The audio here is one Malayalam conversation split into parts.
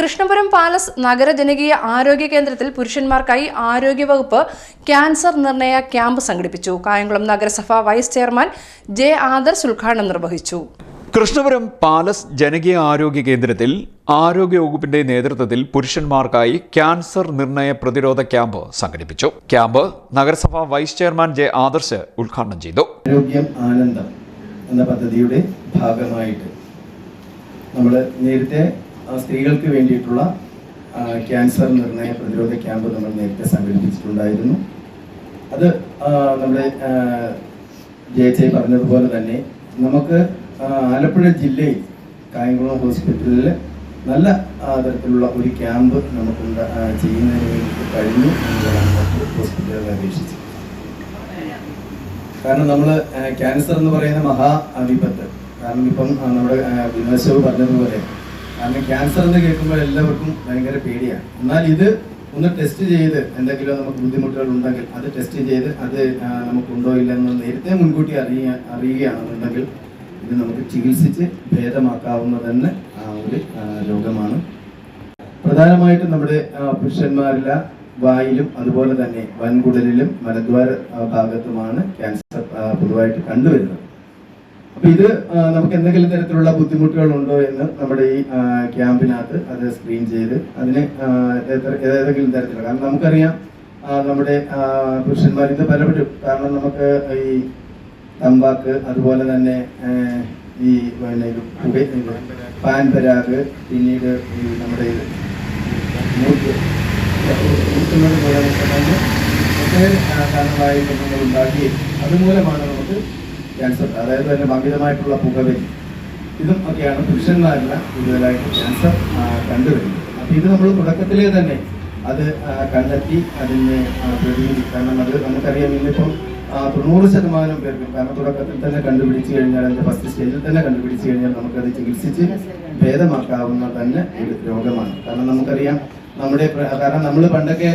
കൃഷ്ണപുരം പാലസ് നഗര ജനകീയ ആരോഗ്യ കേന്ദ്രത്തിൽ പുരുഷന്മാർക്കായി ആരോഗ്യവകുപ്പ് ക്യാൻസർ നിർണയ ക്യാമ്പ് സംഘടിപ്പിച്ചു. കായംകുളം നഗരസഭ വൈസ് ചെയർമാൻ ജെ ആദർശ് ഉദ്ഘാടനം നിർവഹിച്ചു. കൃഷ്ണപുരം പാലസ് ജനകീയ ആരോഗ്യ കേന്ദ്രത്തിൽ ആരോഗ്യവകുപ്പിന്റെ നേതൃത്വത്തിൽ പുരുഷന്മാർക്കായി ക്യാൻസർ നിർണയ പ്രതിരോധ ക്യാമ്പ് സംഘടിപ്പിച്ചു. ക്യാമ്പ് നഗരസഭ വൈസ് ചെയർമാൻ ജെ ആദർശ് ഉദ്ഘാടനം ചെയ്തു. ആരോഗ്യം ആനന്ദം എന്ന പദ്ധതിയുടെ ഭാഗമായിട്ട് നമ്മൾ നേരത്തെ സ്ത്രീകൾക്ക് വേണ്ടിയിട്ടുള്ള ക്യാൻസർ നിർണയ പ്രതിരോധ ക്യാമ്പ് നമ്മൾ നേരത്തെ സംഘടിപ്പിച്ചിട്ടുണ്ടായിരുന്നു. അത് നമ്മുടെ ജയച്ചെ പറഞ്ഞതുപോലെ തന്നെ നമുക്ക് ആലപ്പുഴ ജില്ലയിൽ കായംകുളം ഹോസ്പിറ്റലിൽ നല്ല തരത്തിലുള്ള ഒരു ക്യാമ്പ് നമുക്ക് ചെയ്യുന്നതിന് വേണ്ടി കഴിഞ്ഞു എന്നുള്ളതാണ് മറ്റ് ഹോസ്പിറ്റലുകളെ അപേക്ഷിച്ച് കാരണം നമ്മൾ ക്യാൻസർ എന്ന് പറയുന്ന മഹാ വിപത്ത് കാരണം ഇപ്പം നമ്മുടെ വിമർശവ് പറഞ്ഞതുപോലെ കാരണം ക്യാൻസർ എന്ന് കേൾക്കുമ്പോൾ എല്ലാവർക്കും ഭയങ്കര പേടിയാണ്. എന്നാൽ ഇത് ഒന്ന് ടെസ്റ്റ് ചെയ്ത് എന്തെങ്കിലും നമുക്ക് ബുദ്ധിമുട്ടുകൾ ഉണ്ടെങ്കിൽ അത് ടെസ്റ്റ് ചെയ്ത് അത് നമുക്കുണ്ടോ ഇല്ലെന്ന് നേരത്തെ മുൻകൂട്ടി അറിയ അറിയുകയാണെന്നുണ്ടെങ്കിൽ ഇത് നമുക്ക് ചികിത്സിച്ച് ഭേദമാക്കാവുന്ന തന്നെ ഒരു രോഗമാണ്. പ്രധാനമായിട്ടും നമ്മുടെ പുരുഷന്മാരില വായിലും അതുപോലെ തന്നെ വൻകുടലിലും മലദ്വാര ഭാഗത്തുമാണ് ക്യാൻസർ പൊതുവായിട്ട് കണ്ടുവരുന്നത്. അപ്പൊ ഇത് നമുക്ക് എന്തെങ്കിലും തരത്തിലുള്ള ബുദ്ധിമുട്ടുകൾ ഉണ്ടോ എന്ന് നമ്മുടെ ഈ ക്യാമ്പിനകത്ത് അത് സ്ക്രീൻ ചെയ്ത് അതിന് ഏതെങ്കിലും തരത്തിലുള്ള കാരണം നമുക്കറിയാം നമ്മുടെ പുരുഷന്മാർ ഇത് പലപ്പോഴും കാരണം നമുക്ക് ഈ തമ്പാക്ക് അതുപോലെ തന്നെ ഈ പിന്നെ പാൻ പരാഗ് പിന്നീട് ഈ നമ്മുടെ ഇത് മൂത്ത് കാരണമായ ഉണ്ടാക്കുകയും അതുമൂലമാണ് നമുക്ക് ക്യാൻസർ അതായത് തന്നെ അമിതമായിട്ടുള്ള പുകവലി. ഇതും ഒക്കെയാണ് പുരുഷന്മാരില കൂടുതലായിട്ട് ക്യാൻസർ കണ്ടുവരുന്നത്. അപ്പം ഇത് നമ്മൾ തുടക്കത്തിലേ തന്നെ അത് കണ്ടെത്തി അതിനെ പ്രതിവിധി കാരണം അത് നമുക്കറിയാം ഇന്നിപ്പം തൊണ്ണൂറ് ശതമാനം പേർക്കും കാരണം തുടക്കത്തിൽ തന്നെ കണ്ടുപിടിച്ചു കഴിഞ്ഞാൽ അതിന്റെ ഫസ്റ്റ് സ്റ്റേജിൽ തന്നെ കണ്ടുപിടിച്ചു കഴിഞ്ഞാൽ നമുക്കത് ചികിത്സിച്ച് ഭേദമാക്കാവുന്ന തന്നെ ഒരു രോഗമാണ്. കാരണം നമുക്കറിയാം നമ്മുടെ കാരണം നമ്മൾ പണ്ടൊക്കെ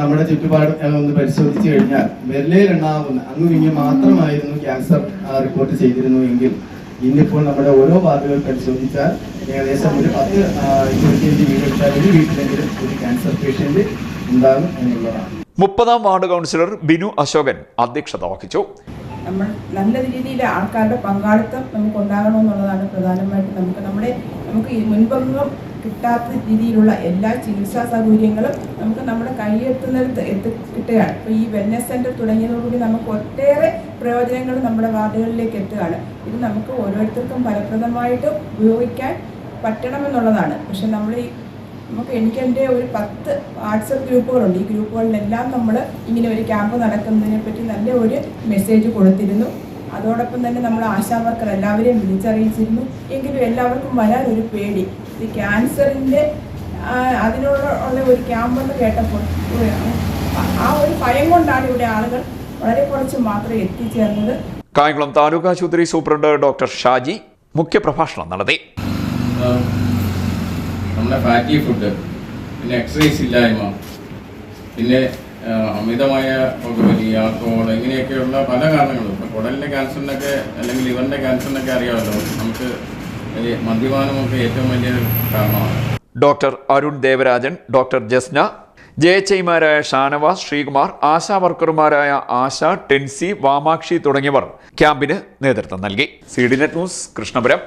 നമ്മുടെ ചുറ്റുപാട് ഒന്ന് പരിശോധിച്ചു കഴിഞ്ഞാൽ വിരലിലെണ്ണാവുന്ന അങ്ങും ഇങ്ങും മാത്രമായിരുന്നു ക്യാൻസർ റിപ്പോർട്ട് ചെയ്തിരുന്നു എങ്കിൽ ഇന്നിപ്പോൾ നമ്മുടെ ഓരോ വാർഡുകൾ പരിശോധിച്ചാൽ ഏകദേശം ഒരു പത്ത് ഇരുപത്തിയഞ്ച് വീടെടുത്താൽ ഒരു വീട്ടിലെങ്കിലും ഒരു ക്യാൻസർ പേഷ്യന്റ് ഉണ്ടാകും എന്നുള്ളതാണ്. മുപ്പതാം വാർഡ് കൗൺസിലർ ബിനു അശോകൻ അധ്യക്ഷത വഹിച്ചു. നമ്മൾ നല്ല രീതിയിൽ ആൾക്കാരുടെ പങ്കാളിത്തം നമുക്ക് ഉണ്ടാകണമെന്നുള്ളതാണ് പ്രധാനമായിട്ടും നമുക്ക് നമ്മുടെ നമുക്ക് മുൻപൊന്നും കിട്ടാത്ത രീതിയിലുള്ള എല്ലാ ചികിത്സാ സൗകര്യങ്ങളും നമുക്ക് നമ്മുടെ കൈയെത്തുന്നിടത്ത് എത്തി കിട്ടുകയാണ്. ഇപ്പോൾ ഈ വെൽനസ് സെന്റർ തുടങ്ങിയതോടുകൂടി നമുക്ക് ഒട്ടേറെ പ്രയോജനങ്ങൾ നമ്മുടെ വാർഡുകളിലേക്ക് എത്തുകയാണ്. ഇത് നമുക്ക് ഓരോരുത്തർക്കും ഫലപ്രദമായിട്ട് ഉപയോഗിക്കാൻ പറ്റണമെന്നുള്ളതാണ്. പക്ഷെ നമ്മൾ ഈ നമുക്ക് എനിക്ക് എന്റെ ഒരു പത്ത് വാട്സപ്പ് ഗ്രൂപ്പുകളുണ്ട്. ഈ ഗ്രൂപ്പുകളിലെല്ലാം നമ്മൾ ഇങ്ങനെ ഒരു ക്യാമ്പ് നടക്കുന്നതിനെ പറ്റി നല്ല ഒരു മെസ്സേജ് കൊടുത്തിരുന്നു. അതോടൊപ്പം തന്നെ നമ്മൾ ആശാ വർക്കർ എല്ലാവരെയും വിളിച്ചറിയിച്ചിരുന്നു. എങ്കിലും എല്ലാവർക്കും വരാൻ ഒരു പേടി. ഈ ക്യാൻസറിന്റെ അതിനോട് ഉള്ള ഒരു ക്യാമ്പെന്ന് കേട്ടപ്പോൾ ആ ഒരു ഭയം കൊണ്ടാണ് ഇവിടെ ആളുകൾ വളരെ കുറച്ച് മാത്രമേ എത്തിച്ചേർന്നത്. കായംകുളം താലൂക്ക് ആശുപത്രി സൂപ്രണ്ട് ഡോക്ടർ ഷാജി മുഖ്യപ്രഭാഷണം നടത്തി. നമ്മുടെ ഫാറ്റി ഫുഡ് പിന്നെ എക്സസൈസ് ഇല്ലായ്മ പിന്നെ അമിതമായ പുകവലി ആൾക്കോൾ ഇങ്ങനെയൊക്കെയുള്ള പല കാരണങ്ങളും. ഇപ്പം കുടലിന്റെ ക്യാൻസറിനൊക്കെ അല്ലെങ്കിൽ ലിവറിന്റെ ക്യാൻസറിനൊക്കെ അറിയാമല്ലോ. നമുക്ക് മദ്യപാനമൊക്കെ ഏറ്റവും വലിയ കാരണമാണ്. Doctor Arun Devarajan doctor Jasna J H ഐമാരായ ഷാനവാസ് ശ്രീകുമാർ ആശാ വർക്കർമാരായ ആശ ടെൻസി വാമാക്ഷി തുടങ്ങിയവർ ക്യാമ്പിന് നേതൃത്വം നൽകി. C D net news Krishnapuram.